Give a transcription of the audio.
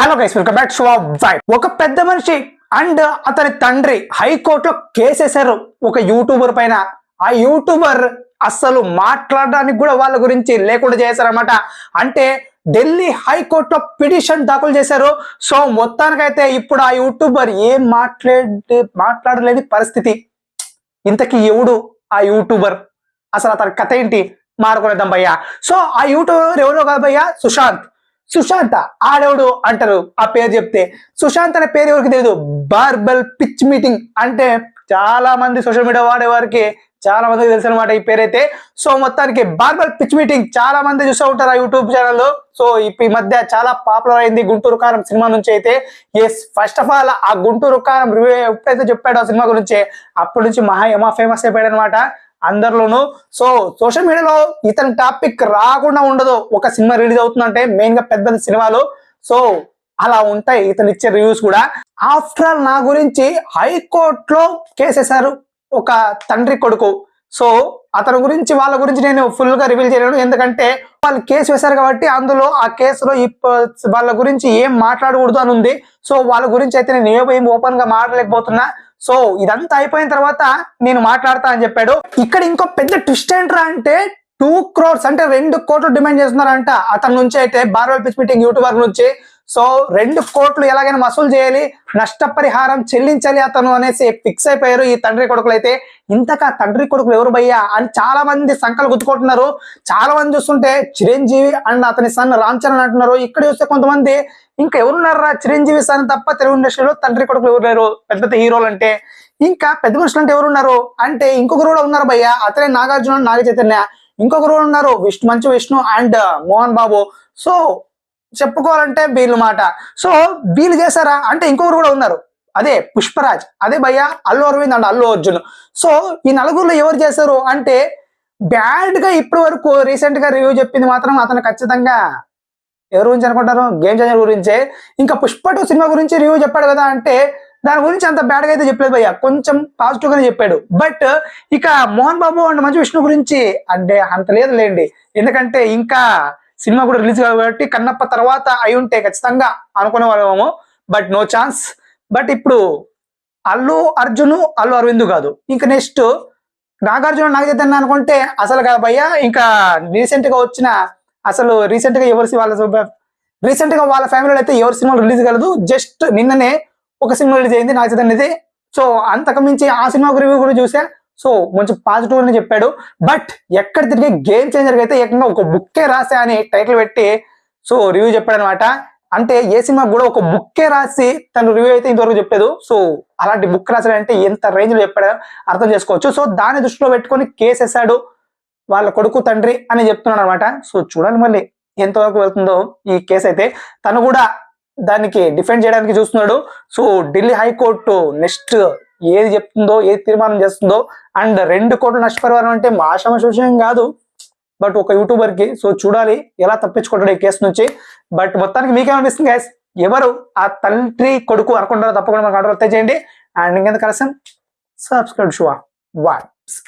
Hello guys welcome back to white ఒక పెద్ద మనిషి అండ్ అతని తండ్రి హైకోర్టులో కేసేశారు ఒక యూట్యూబర్ పైన. ఆ యూట్యూబర్ అస్సలు మాట్లాడడానికి కూడా వాళ్ళ గురించి లేకుండా చేశారన్నమాట. అంటే ఢిల్లీ హైకోర్టులో పిటిషన్ దాఖలు చేశారు. సో మొత్తానికైతే ఇప్పుడు ఆ యూట్యూబర్ ఏం మాట్లాడే మాట్లాడలేని పరిస్థితి. ఇంతకీ ఎవడు ఆ యూట్యూబర్ అసలు అతని కథ ఏంటి? మారుకునేద్దాం భయ్యా. సో ఆ యూట్యూబర్ ఎవరో కాదు భయ్యా? సుశాంత్. సుశాంత ఆడెవడు అంటారు? ఆ పేరు చెప్తే. సుశాంత్ అనే పేరు ఎవరికి తెలియదు బార్బల్ పిచ్ మీటింగ్ అంటే చాలా మంది సోషల్ మీడియా వాడేవారికి చాలా మందికి తెలుసు అనమాట ఈ పేరైతే. సో మొత్తానికి బార్బల్ పిచ్ మీటింగ్ చాలా మంది చూస్తూ ఉంటారు ఆ యూట్యూబ్ ఛానల్లో. సో ఇప్పుడు ఈ మధ్య చాలా పాపులర్ అయింది గుంటూరు కారం సినిమా నుంచి అయితే. ఎస్ ఫస్ట్ ఆఫ్ ఆల్ ఆ గుంటూరు కారం రివ్యూ ఎప్పుడైతే చెప్పాడో ఆ సినిమా గురించి అప్పటి నుంచి మహా ఏమా ఫేమస్ అయిపోయాడు అనమాట అందరిలోనూ. సో సోషల్ మీడియాలో ఇతని టాపిక్ రాకుండా ఉండదు. ఒక సినిమా రిలీజ్ అవుతుందంటే మెయిన్గా పెద్ద పెద్ద సినిమాలు. సో అలా ఉంటాయి ఇతను ఇచ్చే రివ్యూస్ కూడా. ఆఫ్టర్ ఆల్ నా గురించి హైకోర్టులో కేసేశారు ఒక తండ్రి కొడుకు. సో అతని గురించి వాళ్ళ గురించి నేను ఫుల్గా రివీల్ చేయలేను. ఎందుకంటే వాళ్ళు కేసు వేశారు కాబట్టి అందులో ఆ కేసులో ఇప్ప- వాళ్ళ గురించి ఏం మాట్లాడకూడదు అని ఉంది సో వాళ్ళ గురించి అయితే నేను ఏం ఓపెన్గా మాట్లాడలేకపోతున్నా. సో ఇదంతా అయిపోయిన తర్వాత నేను మాట్లాడతా అని చెప్పాడు. ఇక్కడ ఇంకో పెద్ద ట్విస్ట్ ఏంట్రా అంటే టూ క్రోర్స్ అంటే రెండు కోట్లు డిమాండ్ చేస్తున్నారంట. అతని నుంచి అయితే బార్వల్ పిచ్ మీటింగ్ యూట్యూబర్ నుంచి సో రెండు కోట్లు ఎలాగైనా వసూలు చేయాలి నష్టపరిహారం చెల్లించాలి అతను అనేసి ఫిక్స్ అయిపోయారు ఈ తండ్రి కొడుకులు. అయితే ఇంతకా తండ్రి కొడుకులు ఎవరు భయ్యా అని చాలా మంది సంకలు గుర్తుకుంటున్నారు చాలా మంది చూస్తుంటే చిరంజీవి అండ్ అతని సన్ రామ్ చరణ్ అంటున్నారు. ఇక్కడ చూస్తే కొంతమంది ఇంకా ఎవరున్నారా చిరంజీవి సన్ తప్ప తెలుగు ఇండస్ట్రీలో తండ్రి కొడుకులు ఎవరు లేరు? పెద్ద పెద్ద హీరోలు అంటే ఇంకా పెద్ద మనుషులు అంటే ఎవరున్నారు? అంటే ఇంకొకరు కూడా ఉన్నారు భయ్య అతనే నాగార్జున నాగ చైతన్య ఇంకొకరు ఉన్నారు విష్ణు మంచు విష్ణు అండ్ మోహన్ బాబు. సో చెప్పుకోవాలంటే వీళ్ళు మాట సో వీళ్ళు చేశారా? అంటే ఇంకొకరు కూడా ఉన్నారు. అదే పుష్పరాజ్ అదే భయ్య అల్లు అరవింద్ అండ్ అల్లు అర్జున్. సో ఈ నలుగురిలో ఎవరు చేశారు? అంటే బ్యాడ్గా ఇప్పటి వరకు రీసెంట్గా రివ్యూ చెప్పింది మాత్రం అతను ఖచ్చితంగా ఎవరి గురించి అనుకుంటారు? గేమ్ చేంజర్ గురించే. ఇంకా పుష్ప టూ సినిమా గురించి రివ్యూ చెప్పాడు కదా అంటే దాని గురించి అంత బ్యాడ్గా అయితే చెప్పలేదు భయ్య. కొంచెం పాజిటివ్ గానే చెప్పాడు. బట్ ఇక మోహన్ బాబు అండ్ మంచు విష్ణు గురించి అంటే అంత లేదు లేండి ఎందుకంటే ఇంకా సినిమా కూడా రిలీజ్ కాబట్టి కన్నప్ప తర్వాత అయి ఉంటే ఖచ్చితంగా అనుకునే వాళ్ళము బట్ నో ఛాన్స్ బట్ ఇప్పుడు అల్లు అర్జును అల్లు అరవింద్ కాదు. ఇంకా నెక్స్ట్ నాగార్జున నాగ చైతన్య అనుకుంటే అసలు కాదు భయ్యా. ఇంకా రీసెంట్గా వచ్చిన అసలు రీసెంట్గా ఎవరి వాళ్ళ రీసెంట్గా వాళ్ళ ఫ్యామిలీలో అయితే ఎవరి సినిమా రిలీజ్ కలదు. జస్ట్ నిన్ననే ఒక సినిమా రిలీజ్ అయింది నాగ చైతన్యది సో అంతకు మించి ఆ సినిమా రివ్యూ కూడా చూసా. సో మంచి పాజిటివ్ అని చెప్పాడు. బట్ ఎక్కడ తిరిగి గేమ్ చేంజర్ అయితే ఏకంగా ఒక బుక్కే రాసా అని టైటిల్ పెట్టి సో రివ్యూ చెప్పాడు అనమాట అంటే ఏ సినిమా కూడా ఒక బుక్కే రాసి తను రివ్యూ అయితే ఇంతవరకు చెప్పలేదు. సో అలాంటి బుక్ రాసాడంటే ఎంత రేంజ్లో చెప్పాడో అర్థం చేసుకోవచ్చు. సో దాన్ని దృష్టిలో పెట్టుకొని కేసు వేసాడు వాళ్ళ కొడుకు తండ్రి అని చెప్తున్నాడు అనమాట సో చూడాలి మళ్ళీ ఎంతవరకు వెళ్తుందో ఈ కేసు అయితే. తను కూడా దానికి డిఫెండ్ చేయడానికి చూస్తున్నాడు. సో ఢిల్లీ హైకోర్టు నెక్స్ట్ ఏది చెప్తుందో ఏది తీర్మానం చేస్తుందో అండ్ రెండు కోట్ల నష్టపరిహారం అంటే ఆషామాషి విషయం కాదు. బట్ ఒక యూట్యూబర్కి సో చూడాలి ఎలా తప్పించుకుంటాడు ఈ కేసు నుంచి. బట్ మొత్తానికి మీకేమనిపిస్తుంది గైస్ ఎవరు ఆ తండ్రి కొడుకు అనుకుంటారో తప్పకుండా మనకు ఆర్డర్ చేయండి అండ్ ఇంకెంత కలిసి సబ్స్క్రైబ్ షువా వాట్స్.